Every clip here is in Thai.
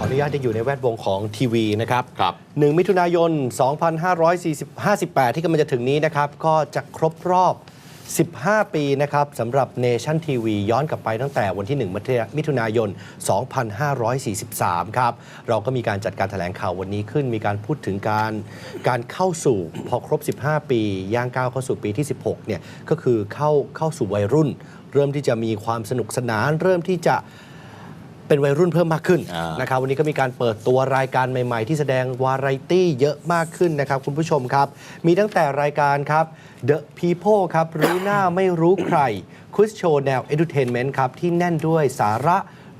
ออนุญาตจะอยู่ในแวดวงของทีวีนะครับครับ 1 มิถุนายน 2558 ที่กำลังจะถึงนี้นะครับ ก็จะครบรอบ 15 ปีนะครับสำหรับ Nation TV ย้อนกลับไปตั้งแต่วันที่ 1 มิถุนายน 2543 ครับ เราก็มีการจัดการแถลงข่าววันนี้ขึ้น มีการพูดถึงการการเข้าสู่พอครบ 15 ปี ย่างก้าวเข้าสู่ปีที่ 16 เนี่ยก็คือเข้าเข้าสู่วัยรุ่น เริ่มที่จะมีความสนุกสนาน เริ่มที่จะ เป็นวัยรุ่นเพิ่มมากขึ้นอ่านนะครับวันนี้ก็มีการเปิดตัวรายการใหม่ๆ ที่แสดงวาไรตี้เยอะมากขึ้นนะครับคุณผู้ชมครับ มีตั้งแต่รายการครับ The People ครับรู้หน้าไม่รู้ใครคุสโชว์แนว Edutainment ครับที่แน่นด้วยสาระ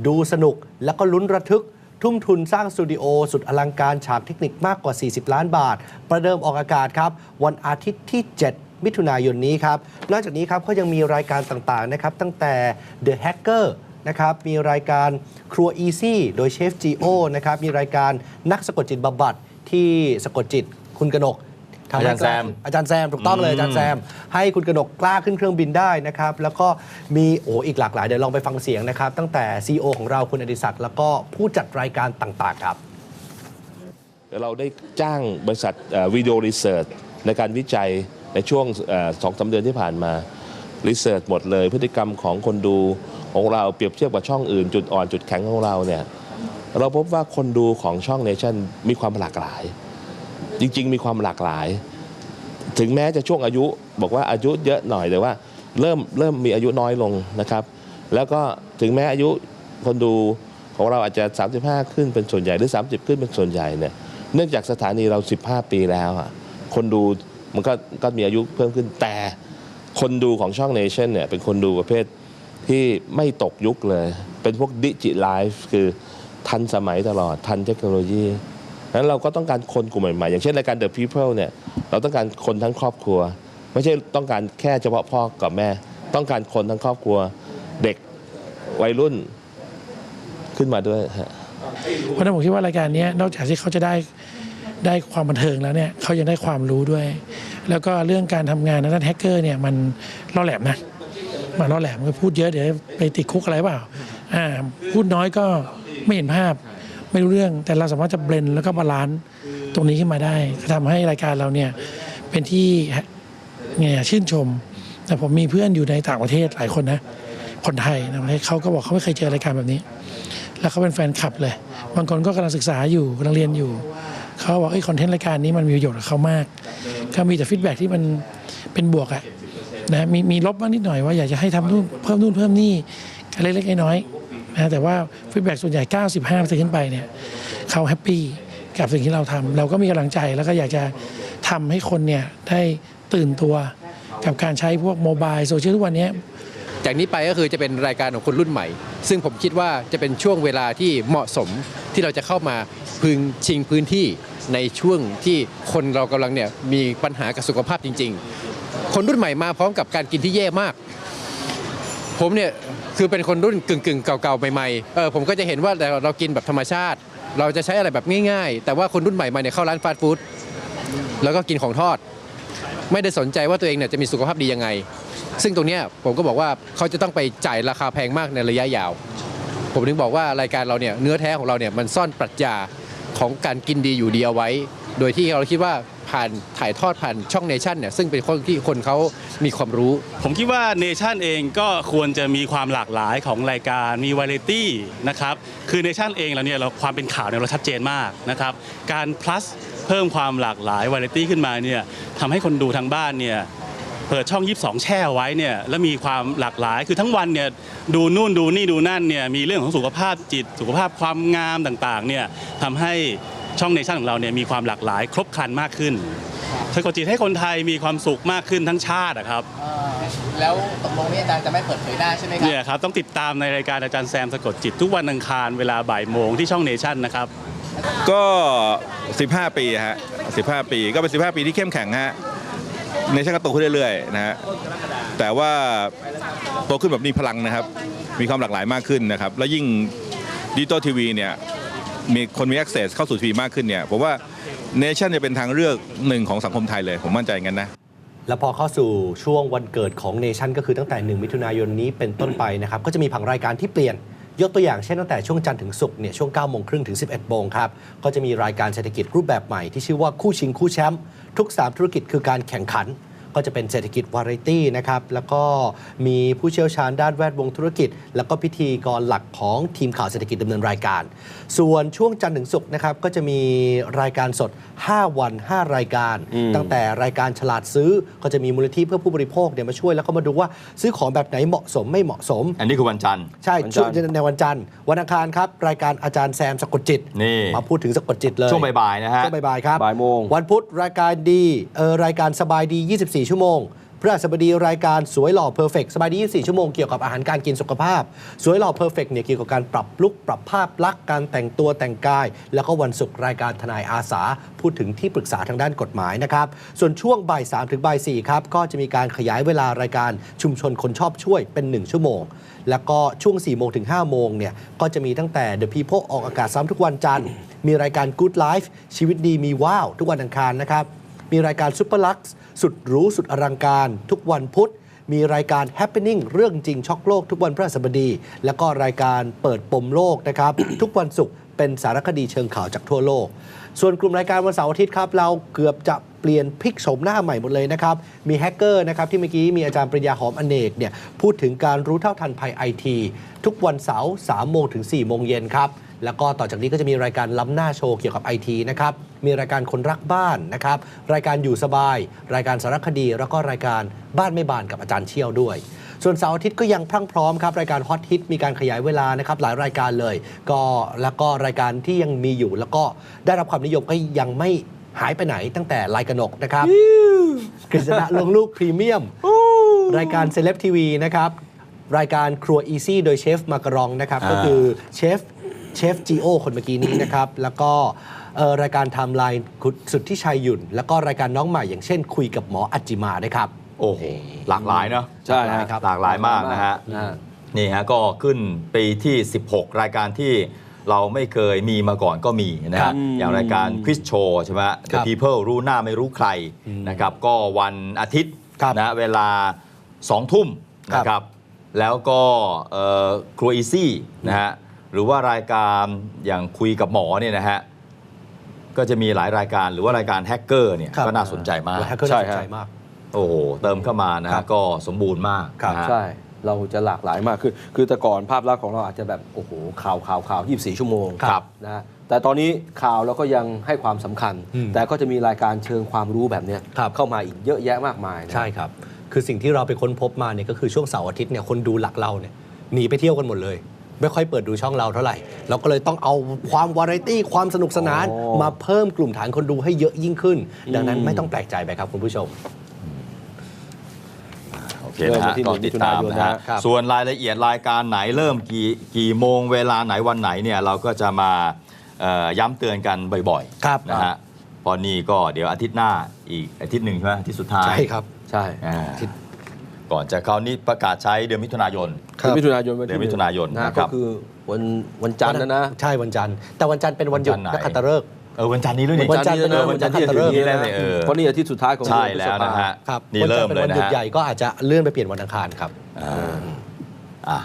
ดูสนุก แล้วก็ลุ้นระทึกทุ่มทุนสร้างสตูดิโอ สุดอลังการฉากเทคนิคมากกว่า 40 ล้านบาท ประเดิมออกอากาศครับ วันอาทิตย์ที่ 7 มิถุนายนนี้ครับ นอกจากนี้ครับก็ยังมีรายการต่างๆนะครับ ตั้งแต่ The Hacker นะครับ มีรายการครัว Easy โดยเชฟ G.O นะครับ มีรายการนักสะกดจิตบำบัดที่สะกดจิตคุณกนกทำให้อาจารย์แซม อาจารย์แซม ถูกต้องเลยอืมอาจารย์แซม ให้คุณกนกกล้าขึ้นเครื่องบินได้นะครับ แล้วก็มีโอ้อีกหลากหลาย เดี๋ยวลองไปฟังเสียงนะครับ ตั้งแต่ CEO ของเราคุณอดิศักดิ์แล้วก็ผู้จัดรายการต่างๆครับ เราได้จ้างบริษัทวิดีโอรีเสิร์ชในการวิจัยในช่วงเอ่อสองสามเดือนที่ผ่านมารีเสิร์ชหมดเลย พฤติกรรมของคนดู ของเราเปรียบเทียบกับช่องอื่น จุดอ่อนจุดแข็งของเราเนี่ยเราพบว่าคนดูของช่องเนชั่นมีความหลากหลาย จริง ๆ มีความหลากหลาย ถึงแม้จะช่วงอายุ บอกว่าอายุเยอะหน่อยแต่ว่าเริ่มเริ่มมีอายุน้อยลงนะครับ แล้วก็ถึงแม้อายุคนดูของเราอาจจะ 35 ขึ้นเป็นส่วนใหญ่หรือ 30 ขึ้นเป็นส่วนใหญ่เนี่ยเนื่องจากสถานีเรา 15 ปีแล้วอะคนดูมันก็ก็มีอายุเพิ่มขึ้นแต่คนดูของช่องเนชั่นเนี่ยเป็นคนดูประเภท ที่ไม่ตกยุคเลย เป็นพวกดิจิไลฟ์คือทันสมัยตลอดทันเทคโนโลยีนั้นเราก็ต้องการคนกลุ่มใหม่ๆ อย่างเช่นรายการ The People เนี่ยเราต้องการคนทั้งครอบครัว ไม่ใช่ต้องการแค่เฉพาะพ่อกับแม่ ต้องการคนทั้งครอบครัว เด็กวัยรุ่นขึ้นมาด้วยฮะเพราะนั้นผมคิดว่ารายการนี้นอกจากที่เขาจะได้ได้ความบันเทิงแล้วเนี่ยเขายังได้ความรู้ด้วย แล้วก็เรื่องการทำงานนด้านแฮกเกอร์เนี่ยมันล่อแหลมนะ มันล่อแหลมก็พูดเยอะเดี๋ยวไปติดคุกอะไรเปล่าอ่าพูดน้อยก็ไม่เห็นภาพ ไม่รู้เรื่องแต่เราสามารถจะเบลนแล้วก็บาลานซ์ตรงนี้ขึ้นมาได้ก็ทำให้รายการเราเนี่ยเป็นที่เนี่ยชื่นชม แต่ผมมีเพื่อนอยู่ในต่างประเทศหลายคนนะคนไทยนะประเทศเขาก็บอกเขาไม่เคยเจอรายการแบบนี้ แล้วเขาเป็นแฟนคลับเลย บางคนก็กำลังศึกษาอยู่กำลังเรียนอยู่เขาบอกไอ้คอนเทนต์รายการนี้มันมีประโยชน์กับเขามาก ก็มีแต่ฟีดแบ็กที่มันเป็นบวกอะ นะมีมีลบบ้างนิดหน่อยว่าอยากจะให้ทำนู่นเพิ่มนู่นเพิ่มนี่เล็กๆน้อยๆนะแต่ว่าฟีดแบ็กส่วนใหญ่ 95%ขึ้นไปเนี่ยเขาแฮปปี้กับสิ่งที่เราทำเราก็มีกำลังใจแล้วก็อยากจะทำให้คนเนี่ยได้ตื่นตัวกับการใช้พวกโมบายโซเชียลทุกวันเนี้ยจากนี้ไปก็คือจะเป็นรายการของคนรุ่นใหม่ ซึ่งผมคิดว่าจะเป็นช่วงเวลาที่เหมาะสมที่เราจะเข้ามาพึงชิงพื้นที่ในช่วงที่คนเรากำลังเนี่ยมีปัญหากับสุขภาพจริง ๆ คนรุ่นใหม่มาพร้อมกับการกินที่แย่มาก ผมเนี่ยคือเป็นคนรุ่นกึ่งกึ่งๆเก่าๆใหม่ๆเออผมก็จะเห็นว่าเราเรากินแบบธรรมชาติ เราจะใช้อะไรแบบง่ายๆ แต่ว่าคนรุ่นใหม่มาเนี่ยเข้าร้านฟาสต์ฟู้ดแล้วก็กินของทอด ไม่ได้สนใจว่าตัวเองเนี่ยจะมีสุขภาพดียังไง ซึ่งตรงเนี้ยผมก็บอกว่าเขาจะต้องไปจ่ายราคาแพงมากในระยะยาว ผมถึงบอกว่ารายการเราเนี่ยเนื้อแท้ของเราเนี่ยมันซ่อนปรัชญาของการกินดีอยู่ดีเอาไว้ โดยที่เราคิดว่า ผ่านถ่ายทอดผ่านช่องเนชั่นเนี่ยซึ่งเป็นคนที่คนเขามีความรู้ ผมคิดว่าเนชั่นเองก็ควรจะมีความหลากหลายของรายการมีวาไรตี้นะครับคือเนชั่นเองเราเนี่ยเราความเป็นข่าวเนี่ยเราชัดเจนมากนะครับการ plus เพิ่มความหลากหลายวาไรตี้ขึ้นมาเนี่ยทำให้คนดูทางบ้านเนี่ยเปิดช่อง 22 แช่ไว้เนี่ยแล้วมีความหลากหลายคือทั้งวันเนี่ยดูนู่นดูนี่ดูนั่นเนี่ยมีเรื่องของสุขภาพจิต สุขภาพความงามต่างๆเนี่ยทำให้ ช่องเนชั่นของเราเนี่ยมีความหลากหลาย ครบครันมากขึ้นสะกดจิตให้คนไทยมีความสุขมากขึ้นทั้งชาติอะครับแล้วตกลงนี่อาจารย์จะไม่เปิดเผยหน้าใช่ไหมครัเนี่ยครับต้องติดตามในรายการอาจารย์แซมสะกดจิตทุกวันอังคารเวลาบ่ายโมงที่ช่องเนชั่นนะครับ ก็ 15 ปีฮะ15 ปีก็เป็น 15 ปีที่เข้มแข็งฮะในช่างก็โตขึ้นเรื่อยๆนะฮะแต่ว่าโตขึ้นแบบมีพลังนะครับ มีความหลากหลายมากขึ้นนะครับ แล้วยิ่งดิจิตอลทีวีเนี่ย มีคนมี access เข้าสู่ทีวีมากขึ้นเนี่ยผมว่าเนชั่นจะเป็นทางเลือกหนึ่งของสังคมไทยเลย ผมมั่นใจอย่างนั้นนะ แล้วพอเข้าสู่ช่วงวันเกิดของเนชั่นก็คือตั้งแต่ 1 มิถุนายนนี้เป็นต้นไปนะครับ ก็จะมีผังรายการที่เปลี่ยน ยกตัวอย่างเช่นตั้งแต่ช่วงจันทร์ถึงศุกร์เนี่ยช่วง9โมงครึ่งถึง 11โมงครับ ก็จะมีรายการเศรษฐกิจรูปแบบใหม่ที่ชื่อว่าคู่ชิงคู่แชมป์ทุก 3 ธุรกิจคือการแข่งขัน ก็จะเป็นเศรษฐกิจวาไรตี้นะครับแล้วก็มีผู้เชี่ยวชาญด้านแวดวงธุรกิจ แล้วก็พิธีกรหลักของทีมข่าวเศรษฐกิจดำเนินรายการ ส่วนช่วงจันทร์ถึงศุกร์นะครับก็จะมีรายการสด 5 วัน 5 รายการ ตั้งแต่รายการฉลาดซื้อก็จะมีมูลนิธิเพื่อผู้บริโภคเนี่ยมาช่วยแล้วก็มาดูว่าซื้อของแบบไหนเหมาะสมไม่เหมาะสม อันนี้คือวันจันทร์ใช่วันช่วจังนทร์ในวันจันทร์วันอังคารครับรายการอาจารย์แซมสะกดจิตนี่มาพูดถึงสะกดจิตเลยช่วงบ่ายๆนะฮะช่วงบ่ายๆครับบ่ายโมงวันพุธรายการดีเออรายการสบายดี 24 24 ชั่วโมงพฤหัสบดีรายการสวยหล่อเพอร์เฟกสบายดี 24 ชั่วโมงเกี่ยวกับอาหารการกินสุขภาพ สวยหล่อเพอร์เฟกเนี่ยเกี่ยวกับการปรับลุกปรับภาพลักษณ์การแต่งตัวแต่งกาย แล้วก็วันศุกร์รายการทนายอาสา พูดถึงที่ปรึกษาทางด้านกฎหมายนะครับ ส่วนช่วงบ่าย3ถึงบ่าย4ครับ ก็จะมีการขยายเวลารายการชุมชนคนชอบช่วยเป็น 1 ชั่วโมง แล้วก็ช่วง4โมงถึง5โมงเนี่ยก็จะมีตั้งแต่ The People ออกอากาศซ้ำทุกวันจันทร์มีรายการ Good Life ชีวิตดีมีว้าวทุกวันอังคารนะครับ มีรายการ Super Lux สุดหรูสุดอลังการ ทุกวันพุธ มีรายการ Happening เรื่องจริงช็อกโลก ทุกวันพฤหัสบดี แล้วก็รายการเปิดปมโลกนะครับ ทุกวันศุกร์เป็นสารคดีเชิงข่าวจากทั่วโลก ส่วนกลุ่มรายการวันเสาร์อาทิตย์ครับ เราเกือบจะเปลี่ยนพลิกโฉมหน้าใหม่หมดเลยนะครับ มีแฮกเกอร์นะครับที่เมื่อกี้มีอาจารย์ปริญญาหอมอเนกเนี่ยพูดถึงการรู้เท่าทันภัยไอทีทุกวันเสาร์3โมงถึง4โมงเย็นครับ แล้วก็ต่อจากนี้ก็จะมีรายการล้ำหน้าโชว์เกี่ยวกับไอทีนะครับ มีรายการคนรักบ้านนะครับ รายการอยู่สบาย รายการสารคดี แล้วก็รายการบ้านไม่บานกับอาจารย์เชี่ยวด้วย ส่วนเสาร์อาทิตย์ก็ยังพรั่งพร้อมครับ รายการฮอตฮิตมีการขยายเวลานะครับหลายรายการเลย ก็แล้วก็รายการที่ยังมีอยู่ แล้วก็ได้รับความนิยมก็ยังไม่หายไปไหนตั้งแต่ลายกระหนกนะครับกฤษณะลงลูกพรีเมียม รายการเซเลบทีวีนะครับรายการครัวอีซี่โดยเชฟมาการองนะครับอ่าก็คือเชฟ เชฟจีโอคนเมื่อกี้นี้นะครับ แล้วก็เอ่อรายการไทม์ไลน์คุณสุดที่ชัยหยุ่น แล้วก็รายการน้องใหม่อย่างเช่น คุยกับหมออัจจิมานะครับ โอ้โหหลากหลายเนาะใช่ฮะครับหลากหลายมากนะฮะนะฮะนี่ฮะก็ขึ้นปีที่ 16 รายการที่เราไม่เคยมีมาก่อนก็มีนะครัฮะบอย่างรายการควิ z โชว์ใช่ไหมค The รับ People รู้หน้าไม่รู้ใครนะครับก็วันอาทิตย์ครับนะเวลา 2 ทุ่มครับนะครับแล้วก็เอ่อครัวอีซี่นะฮะ หรือว่ารายการอย่างคุยกับหมอเนี่ยนะฮะก็จะมีหลายรายการหรือว่ารายการแฮกเกอร์เนี่ยครับ ก็น่าสนใจมาก แฮกเกอร์ใช่น่าสนฮะใจมาก โอ้โหเติมเข้ามานะครัฮะบ ก็สมบูรณ์มากครับ นะฮะ ใช่ เราจะหลากหลายมากคือคือแต่ก่อนภาพลักษณ์ของเราอาจจะแบบ โอ้โห ข่าวข่าวข่าว24 ชั่วโมงครับนะฮะแต่ตอนนี้ข่าวเราก็ยังให้ความสำคัญ อืมแต่ก็จะมีรายการเชิงความรู้แบบเนี้ยครับ เข้ามาอีกเยอะแยะมากมายนะ ใช่ครับ คือสิ่งที่เราไปค้นพบมาเนี่ยก็คือช่วงเสาร์อาทิตย์เนี่ยคนดูหลักเราเนี่ยหนีไปเที่ยวกันหมดเลย ไม่ค่อยเปิดดูช่องเราเท่าไหร่ เราก็เลยต้องเอาความวาไรตี้ความสนุกสนานอ๋อมาเพิ่มกลุ่มฐานคนดูให้เยอะยิ่งขึ้น ดังนั้นไม่ต้องแปลกใจไปครับคุณผู้ชม โอเคนะฮะเริ่มวันที่ก็ติดตามมิถุนายนนะฮะครับ ส่วนรายละเอียดรายการไหนเริ่มกี่กี่โมงเวลาไหนวันไหนเนี่ยเราก็จะมาเอ่อย้ำเตือนกันบ่อยครับ ๆนะฮะเพอนี่ก็เดี๋ยวอาทิตย์หน้าอีกอาทิตย์หนึ่งใช่ไหมอาทิตย์สุดท้ายใช่ครับ ใช่ อ่า ก่อนจะเข้านี้ประกาศใช้เดือนมิถุนายน ครับ เดือนมิถุนายนวัเดือนมิถุนายนนะนะครับก็คือวันวันจันทร์นะนะ ใช่วันจันทร์แต่วันจันทร์เป็นวันหยุดวันจันทร์ไหน นักขัตฤกษ์ เออวันจันทร์นี้ด้วยนี่ วันจันทร์เป็นนะวันจันทร์ที่จะถึงนี้แล้วเนี่ยเออ เพราะนี่อาทิตย์สุดท้ายของใช่เดือนพฤษแล้วภา นะฮะครับนี่วันจัเริ่นทมร์เป็นเลยวันนะหยุดฮะใหญ่ก็อาจจะเลื่อนไปเปลี่ยนวันอังคารครับ อ่าอะ